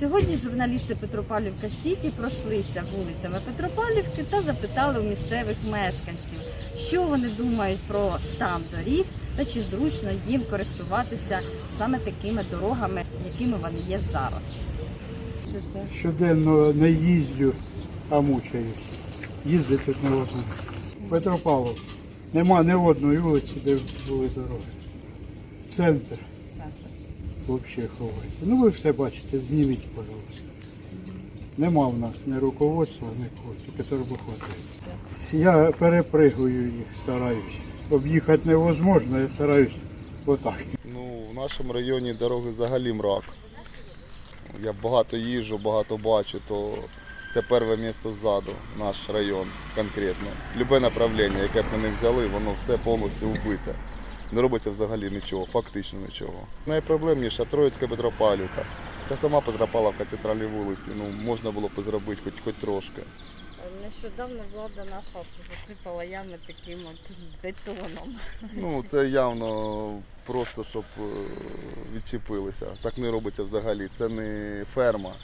Сьогодні журналісти Петропавлівка Сіті пройшлися вулицями Петропавлівки та запитали у місцевих мешканців, що вони думають про стан доріг та чи зручно їм користуватися саме такими дорогами, якими вони є зараз. Щоденно не їздю, а мучаюсь. Їздити тут не можна. Петропавлов. Нема ні одної вулиці, де були дороги. Центр взагалі ховається. Ну ви все бачите, зніміть, пожалуйста. Нема в нас ні руководства, ні кого, тільки турбоходи. Я перепригую їх, стараюсь. Об'їхати невозможно, я стараюсь отак. Ну, в нашому районі дороги взагалі мрак. Я багато їжджу, багато бачу, то це перше місце ззаду, наш район конкретно. Любе направлення, яке б ми не взяли, воно все повністю вбите. Не робиться взагалі нічого, фактично нічого. Найпроблемніша Троїцька Петропавлівка. Та сама Петропавлівка, центральній вулиці. Ну, можна було б зробити хоч, хоч трошки. Нещодавно влада наша засипала ями таким от бетоном. Ну, це явно просто, щоб е, відчепилися. Так не робиться взагалі. Це не ферма,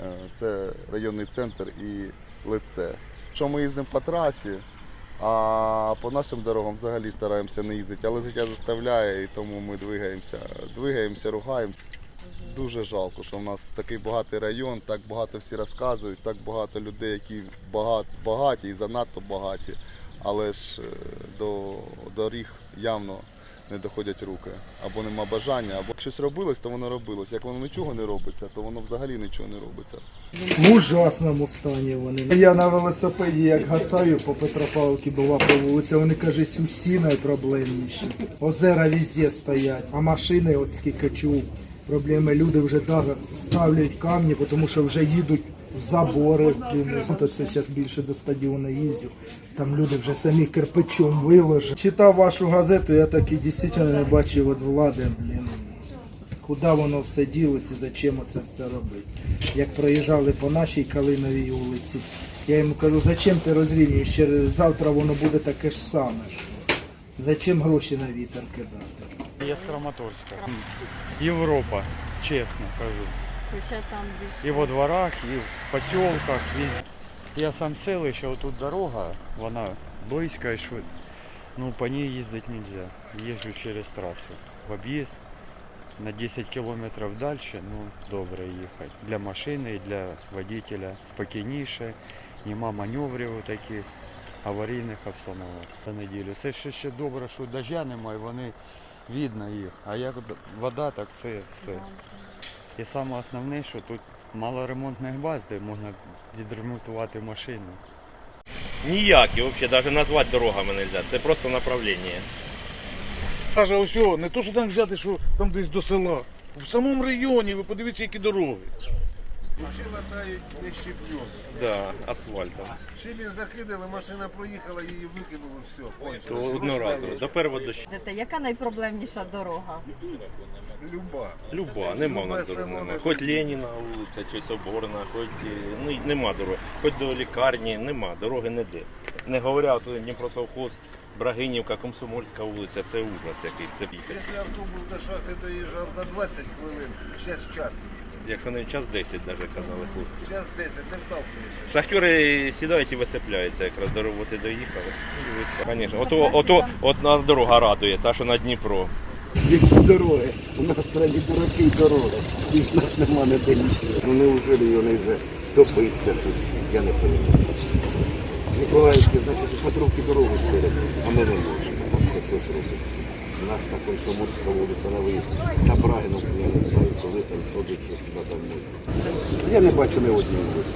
е, це районний центр і лице. Що ми їздимо по трасі, а по нашим дорогам взагалі стараємося не їздити. Але життя заставляє, і тому ми двигаємося, двигаємося, ругаємося. Дуже жалко, що в нас такий багатий район, так багато всі розказують, так багато людей, які багат, багаті і занадто багаті. Але ж е, до доріг явно не доходять руки. Або нема бажання, або щось робилось, то воно робилось. Як воно нічого не робиться, то воно взагалі нічого не робиться. В ужасному стані вони. Я на велосипеді, як гасаю по Петропавловці була по вулиці, вони кажуть, усі найпроблемніші. Озера везде стоять, а машини, от скільки чув, проблеми люди вже ставлять камні, тому що вже їдуть забори. блін. То це зараз більше до стадіону їздю. Там люди вже самі кирпичом виложили. Читав вашу газету, я так і дійсно не бачив від влади, блін. Куди воно все ділося, зачем це все робити. Як проїжджали по нашій Калиновій вулиці, я йому кажу, зачем ти розрівнюєш, ще завтра воно буде таке ж саме. Зачем гроші на вітер кидати? Я з Краматорська. Європа, чесно кажу. Хоча там більше І во дворах, і в поселках. везде. Я сам з селища, отут дорога, вона близька і швидко. Ну, по ній їздити не можна. Їжджу через трасу. В об'їзд на 10 кілометрів далі, ну, добре їхати. Для машини і для водителя спокійніше, нема маневрів таких аварійних обстановок за неділю. Це ще, ще добре, що дождя немає, вони видно їх. А як вода, так це все. І саме основне, що тут мало ремонтних баз, де можна відремонтувати машину. Ніякі, взагалі, навіть назвати дорогами не можна. Це просто направлення. Каже, ось, о, не то, що там взяти, що там десь до села. В самому районі ви подивіться, які дороги. Ще латають не щеплю. Да, асфальтом. Щебінь закидали, машина проїхала, її викинули, все. То кончилось. одноразово. До першого дощу. Знаєте, яка найпроблемніша дорога? Люба. Люба, нема в нас Любе дороги. село Нема. не Хоч. Леніна вулиця, чи Соборна, хоч е, ну, нема дороги. Хоч до лікарні, нема, дороги ніде. Не говоря, тут Дніпросовхоз, Брагинівка, Комсомольська вулиця, це ужас якийсь, це їхати. Якщо автобус до шахти доїжджав за 20 хвилин, зараз час. Якщо не час 10, навіть казали хлопці. Час 10, не втовкнешся. Шахтери сідають і висипляються, якраз до роботи доїхали. Звісно, ото, ото, одна дорога радує, та що на Дніпро. Які дороги? У нас в країні дураки дороги. І з нас нема ніде нічого. Ну неужели вони вже топиться щось? Я не розумію. Миколаївські, значить, у Петровки дорогу а ми не можемо. Щось робити. У нас та Комсомольська вулиця на виїзд. На Брагіновку я не знаю, коли там, що тут, що туди там можна. Я не бачу ні однієї вулиці.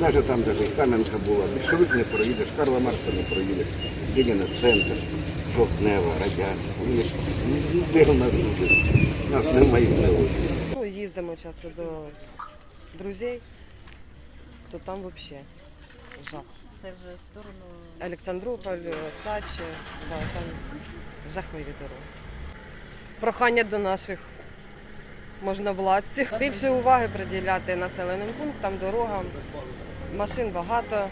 Навіть там, де Кам'янка була, більшовик не проїдеш, Карла Марса не проїдеш, Єдина центр, Жовтнева, Радянська. Де у нас вулиці? Нас немає ні однієї. Ну, їздимо часто до друзей, то там взагалі жах. Це вже в сторону Олександрополь, Сачі, да, там жахливі дороги. Прохання до наших можновладців. Більше уваги приділяти населеним пунктам, дорогам. Машин багато,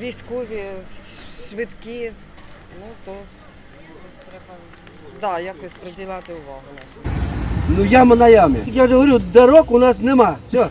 військові, швидкі. Ну то треба да, якось приділяти увагу нашим. Ну яма на ямі. Я ж говорю, дорог у нас нема. Все.